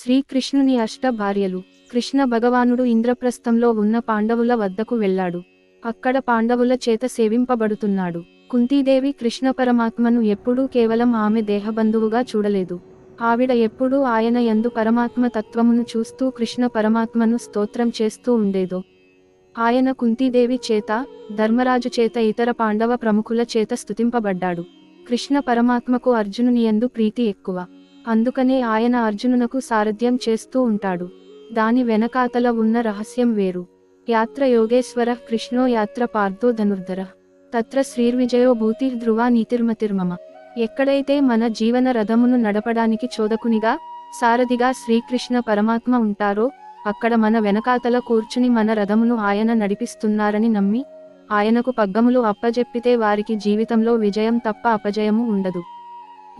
శ్రీకృష్ణుని అష్ట భార్యలు కృష్ణ భగవానుడు ఇంద్రప్రస్థంలో ఉన్న పాండవుల వద్దకు వెళ్ళాడు. అక్కడ పాండవుల చేత సేవింపబడుతున్నాడు. కుంతీదేవి కృష్ణ పరమాత్మను ఎప్పుడూ కేవలం ఆమె దేహబంధువుగా చూడలేదు. ఆవిడ ఎప్పుడూ ఆయన యందు పరమాత్మ తత్వమును చూస్తూ కృష్ణ పరమాత్మను స్తోత్రం చేస్తూ ఉండేదో. ఆయన కుంతీదేవి చేత ధర్మరాజు చేత ఇతర పాండవ ప్రముఖుల చేత స్తుతింపబడ్డాడు. కృష్ణ పరమాత్మకు అర్జునుని యందు ప్రీతి ఎక్కువ. అందుకనే ఆయన అర్జునునకు సారథ్యం చేస్తూ ఉంటాడు. దాని వెనకాతల ఉన్న రహస్యం వేరు. యాత్ర యోగేశ్వర కృష్ణో యాత్ర పార్థో ధనుర్ధర. తత్ర శ్రీర్విజయో భూతి ధ్రువా నీతిర్మతిర్మమ ఎక్కడైతే మన జీవన రథమును నడపడానికి చోదకునిగా సారథిగా శ్రీకృష్ణ పరమాత్మ ఉంటారో అక్కడ మన వెనకాతల కూర్చుని మన రథమును ఆయన నడిపిస్తున్నారని నమ్మి ఆయనకు పగ్గములు అప్పజెప్పితే వారికి జీవితంలో విజయం తప్ప అపజయము ఉండదు.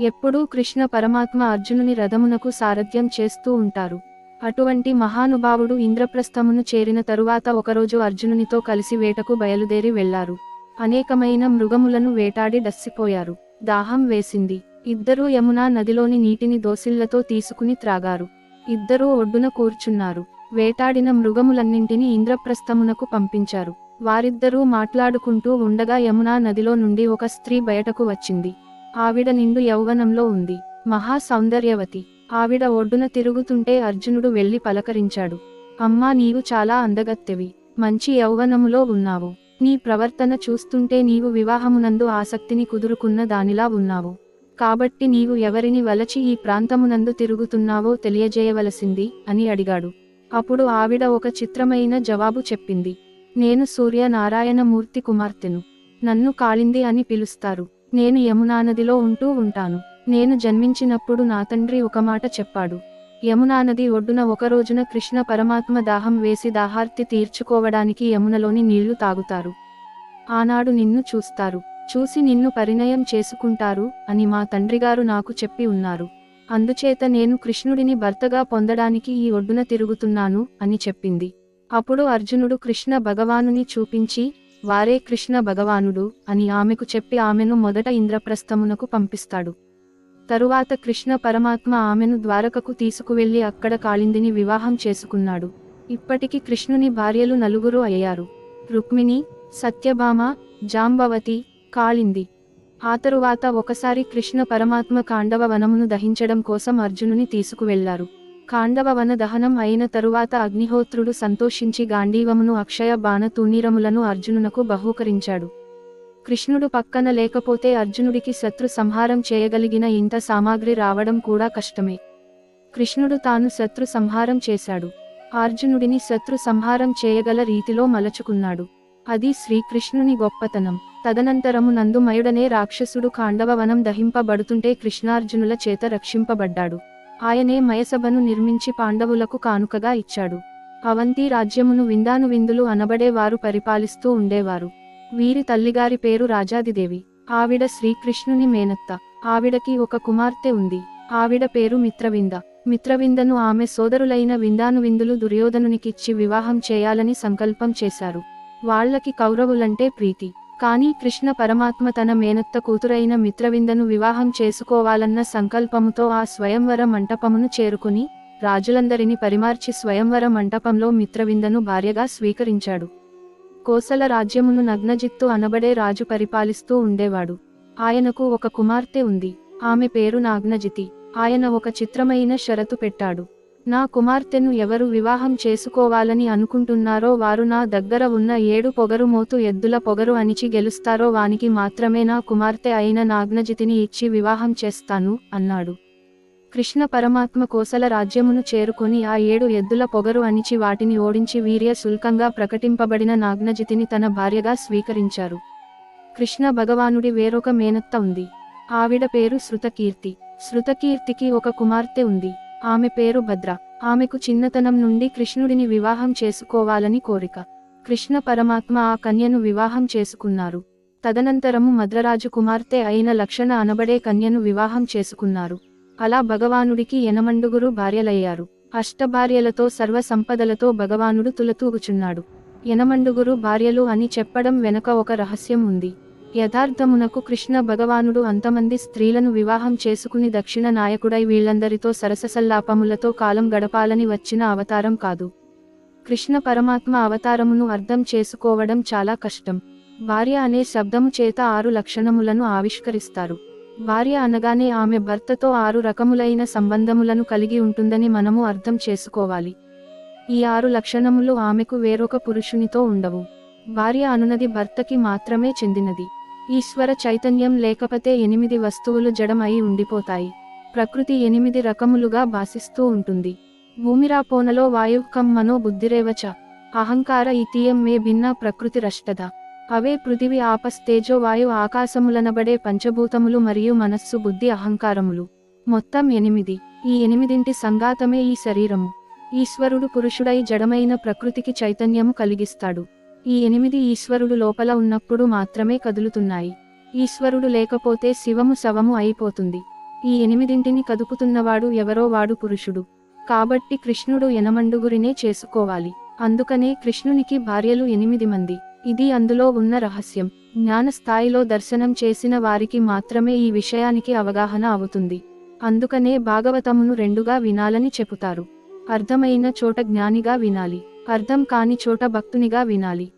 ఎప్పుడూ కృష్ణ పరమాత్మ అర్జునుని రథమునకు సారథ్యం చేస్తూ ఉంటారు. అటువంటి మహానుభావుడు ఇంద్రప్రస్థమును చేరిన తరువాత ఒకరోజు అర్జునునితో కలిసి వేటకు బయలుదేరి వెళ్ళారు అనేకమైన మృగములను వేటాడి డస్సిపోయారు. దాహం వేసింది. ఇద్దరూ యమునా నదిలోని నీటిని దోసిళ్ళతో తీసుకుని త్రాగారు. ఇద్దరూ ఒడ్డున కూర్చున్నారు. వేటాడిన మృగములన్నింటినీ ఇంద్రప్రస్థమునకు పంపించారు. వారిద్దరూ మాట్లాడుకుంటూ ఉండగా యమునా నదిలో నుండి ఒక స్త్రీ బయటకు వచ్చింది. ఆవిడ నిండు యౌవనంలో ఉంది. మహా సౌందర్యవతి. ఆవిడ ఒడ్డున తిరుగుతుంటే అర్జునుడు వెళ్ళి పలకరించాడు. అమ్మా నీవు చాలా అందగత్తెవి. మంచి యౌవనములో ఉన్నావు. నీ ప్రవర్తన చూస్తుంటే నీవు వివాహమునందు ఆసక్తిని కుదురుకున్న దానిలా ఉన్నావు. కాబట్టి నీవు ఎవరిని వలచి ఈ ప్రాంతమునందు తిరుగుతున్నావో తెలియజేయవలసింది అని అడిగాడు. అప్పుడు ఆవిడ ఒక చిత్రమైన జవాబు చెప్పింది. నేను సూర్య నారాయణమూర్తి కుమార్తెను. నన్ను కాళింది అని పిలుస్తారు. నేను యమునా నదిలో ఉంటూ ఉంటాను. నేను జన్మించినప్పుడు నా తండ్రి ఒక మాట చెప్పాడు. యమునా నది ఒడ్డున ఒకరోజున కృష్ణ పరమాత్మ దాహం వేసి దాహార్తి తీర్చుకోవడానికి యమునలోని నీళ్ళు తాగుతారు. ఆనాడు నిన్ను చూస్తారు. చూసి నిన్ను పరిణయం చేసుకుంటారు అని మా తండ్రిగారు నాకు చెప్పి ఉన్నారు. అందుచేత నేను కృష్ణుడిని భర్తగా పొందడానికి ఈ ఒడ్డున తిరుగుతున్నాను అని చెప్పింది. అప్పుడు అర్జునుడు కృష్ణ భగవానుని చూపించి వారే కృష్ణ భగవానుడు అని ఆమెకు చెప్పి ఆమెను మొదట ఇంద్రప్రస్థమునకు పంపిస్తాడు. తరువాత కృష్ణ పరమాత్మ ఆమెను ద్వారకకు తీసుకువెళ్ళి అక్కడ కాళిందిని వివాహం చేసుకున్నాడు. ఇప్పటికి కృష్ణుని భార్యలు నలుగురు అయ్యారు. రుక్మిణి సత్యభామ జాంబవతి కాళింది. ఆ తరువాత ఒకసారి కృష్ణ పరమాత్మ కాండవ వనమును దహించడం కోసం అర్జునుని తీసుకువెళ్ళారు. కాండవవన దహనం అయిన తరువాత అగ్నిహోత్రుడు సంతోషించి గాంధీవమును అక్షయ బాణ అర్జునునకు బహూకరించాడు. కృష్ణుడు పక్కన లేకపోతే అర్జునుడికి శత్రు సంహారం చేయగలిగిన ఇంత సామాగ్రి రావడం కూడా కష్టమే. కృష్ణుడు తాను శత్రు సంహారం చేశాడు. అర్జునుడిని శత్రు సంహారం చేయగల రీతిలో మలచుకున్నాడు. అది శ్రీకృష్ణుని గొప్పతనం. తదనంతరము నందుమయుడనే రాక్షసుడు కాండవవనం దహింపబడుతుంటే కృష్ణార్జునుల చేత రక్షింపబడ్డాడు. ఆయనే మయసభను నిర్మించి పాండవులకు కానుకగా ఇచ్చాడు. అవంతి రాజ్యమును విందాను విందులు అనబడేవారు పరిపాలిస్తూ ఉండేవారు. వీరి తల్లిగారి పేరు రాజాదిదేవి. ఆవిడ శ్రీకృష్ణుని మేనత్త. ఆవిడకి ఒక కుమార్తె ఉంది. ఆవిడ పేరు మిత్రవింద. మిత్రవిందను ఆమె సోదరులైన విందాను విందులు దుర్యోధనునికిచ్చి వివాహం చేయాలని సంకల్పం చేశారు. వాళ్ళకి కౌరవులంటే ప్రీతి. కానీ కృష్ణ పరమాత్మ తన మేనత్త కూతురైన మిత్రవిందను వివాహం చేసుకోవాలన్న సంకల్పముతో ఆ స్వయంవర మంటపమును చేరుకుని రాజులందరిని పరిమార్చి స్వయంవర మంటపంలో మిత్రవిందను భార్యగా స్వీకరించాడు. కోసల రాజ్యమును నగ్నజిత్తు అనబడే రాజు పరిపాలిస్తూ ఉండేవాడు. ఆయనకు ఒక కుమార్తె ఉంది. ఆమె పేరు నాగ్నజితి. ఆయన ఒక చిత్రమైన షరతు పెట్టాడు. నా కుమార్తెను ఎవరు వివాహం చేసుకోవాలని అనుకుంటున్నారో వారు నా దగ్గర ఉన్న ఏడు పొగరు మోతు ఎద్దుల పొగరు అణిచి గెలుస్తారో వానికి మాత్రమే నా కుమార్తె అయిన నాగ్నజితిని ఇచ్చి వివాహం చేస్తాను అన్నాడు. కృష్ణ పరమాత్మ కోసల రాజ్యమును చేరుకొని ఆ ఏడు ఎద్దుల పొగరు అణిచి వాటిని ఓడించి వీర్య శుల్కంగా ప్రకటింపబడిన నాగ్నజితిని తన భార్యగా స్వీకరించారు. కృష్ణ భగవానుడి వేరొక మేనత్త ఉంది. ఆవిడ పేరు శృతకీర్తి. శృతకీర్తికి ఒక కుమార్తె ఉంది. ఆమె పేరు భద్ర. ఆమెకు చిన్నతనం నుండి కృష్ణుడిని వివాహం చేసుకోవాలని కోరిక. కృష్ణ పరమాత్మ ఆ కన్యను వివాహం చేసుకున్నారు. తదనంతరము మద్రరాజు కుమార్తె అయిన లక్షణ అనబడే కన్యను వివాహం చేసుకున్నారు. అలా భగవానుడికి ఎనమండుగురు భార్యలయ్యారు. అష్టభార్యలతో సర్వ సంపదలతో భగవానుడు తులతూగుచున్నాడు. ఎనమండుగురు భార్యలు అని చెప్పడం వెనక ఒక రహస్యం ఉంది. యథార్థమునకు కృష్ణ భగవానుడు అంతమంది స్త్రీలను వివాహం చేసుకుని దక్షిణ నాయకుడై వీళ్ళందరితో సరససల్లాపములతో కాలం గడపాలని వచ్చిన అవతారం కాదు. కృష్ణ పరమాత్మ అవతారమును అర్థం చేసుకోవడం చాలా కష్టం. భార్య అనే శబ్దము చేత ఆరు లక్షణములను ఆవిష్కరిస్తారు. భార్య అనగానే ఆమె భర్తతో ఆరు రకములైన సంబంధములను కలిగి ఉంటుందని మనము అర్థం చేసుకోవాలి. ఈ ఆరు లక్షణములు ఆమెకు వేరొక పురుషునితో ఉండవు. భార్య అనునది భర్తకి మాత్రమే చెందినది. ఈశ్వర చైతన్యం లేకపోతే ఎనిమిది వస్తువులు జడమై ఉండిపోతాయి. ప్రకృతి ఎనిమిది రకములుగా భాసిస్తూ ఉంటుంది. భూమిరాపోనలో వాయుకం మనో బుద్ధిరేవచ అహంకార ఇతీయం మే భిన్న ప్రకృతి రష్టద. అవే పృథివి ఆపస్తేజో వాయు ఆకాశములనబడే పంచభూతములు మరియు మనస్సు బుద్ధి అహంకారములు. మొత్తం ఎనిమిది. ఈ ఎనిమిదింటి సంగాతమే ఈ శరీరము. ఈశ్వరుడు పురుషుడై జడమైన ప్రకృతికి చైతన్యము కలిగిస్తాడు. ఈ ఎనిమిది ఈశ్వరుడు లోపల ఉన్నప్పుడు మాత్రమే కదులుతున్నాయి. ఈశ్వరుడు లేకపోతే శివము శవము అయిపోతుంది. ఈ ఎనిమిదింటిని కదుపుతున్నవాడు ఎవరో వాడు పురుషుడు. కాబట్టి కృష్ణుడు ఎనమండుగురినే చేసుకోవాలి. అందుకనే కృష్ణునికి భార్యలు ఎనిమిది మంది. ఇది అందులో ఉన్న రహస్యం. జ్ఞాన స్థాయిలో దర్శనం చేసిన వారికి మాత్రమే ఈ విషయానికి అవగాహన అవుతుంది. అందుకనే భాగవతమును రెండుగా వినాలని చెబుతారు అర్థమైన చోట జ్ఞానిగా వినాలి. అర్థం కాని చోట భక్తునిగా వినాలి.